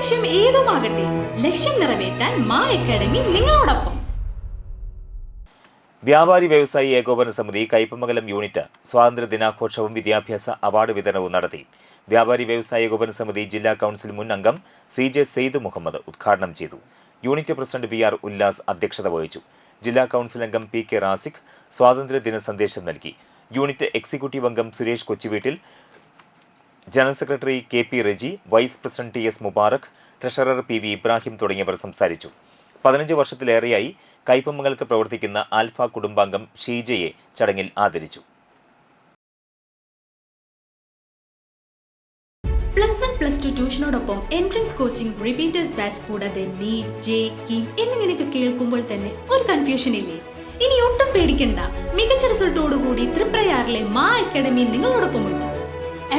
ലക്ഷ്യം ഏതുമാകട്ടെ ലക്ഷ്യം നിറവേറ്റാൻ മാ അക്കാഡമി നിങ്ങളോടൊപ്പം. വ്യാപാരി വ്യവസായി ഏകോപന സമിതി കയ്പമംഗലം യൂണിറ്റ് സ്വാതന്ത്ര്യ ദിനാഘോഷവും വിദ്യാഭ്യാസ അവാർഡ് വിതരണവും നടത്തി. വ്യാപാരി വ്യവസായ ഏകോപന സമിതി ജില്ലാ കൗൺസിൽ മുൻ അംഗം സി ജെ സെയ്ദ് മുഹമ്മദ് ഉദ്ഘാടനം ചെയ്തു. Unit president B R Ullas അധ്യക്ഷത വഹിച്ചു. ജില്ലാ കൗൺസിൽ അംഗം പി കെ റാസിഖ് സ്വാതന്ത്ര്യ ദിന സന്ദേശം നൽകി. യൂണിറ്റ് എക്സിക്യൂട്ടീവ് അംഗം Suresh Kochuveettil general secretary K P Reji vice president T S Mubarak treasurer P V Ibrahim തുടങ്ങിയവർ സംസാരിച്ചു. പതിനഞ്ച് വർഷത്തിലേറെയായി കയ്പമംഗലത്ത് പ്രവർത്തിക്കുന്ന ആൽഫ കുടുംബാംഗം ഷീജയെ ചടങ്ങിൽ ആദരിച്ചു. പ്ലസ് വൺ പ്ലസ് ടു ട്യൂഷനോടൊപ്പം എൻട്രൻസ് കോച്ചിംഗ് റിപ്പീറ്റേഴ്സ് ബാച്ച് കൂടാതെ നീറ്റ് ജെ കീം എന്നിങ്ങനെയൊക്കെ കേൾക്കുമ്പോൾ തന്നെ ഒരു കൺഫ്യൂഷൻ ഇല്ലേ? ഇനി ഒട്ടും പേടിക്കണ്ട. മികച്ച റിസൾട്ടോടുകൂടി തൃപ്രയാറിലെ മാ അക്കാഡമി നിങ്ങളോടൊപ്പമുണ്ട്.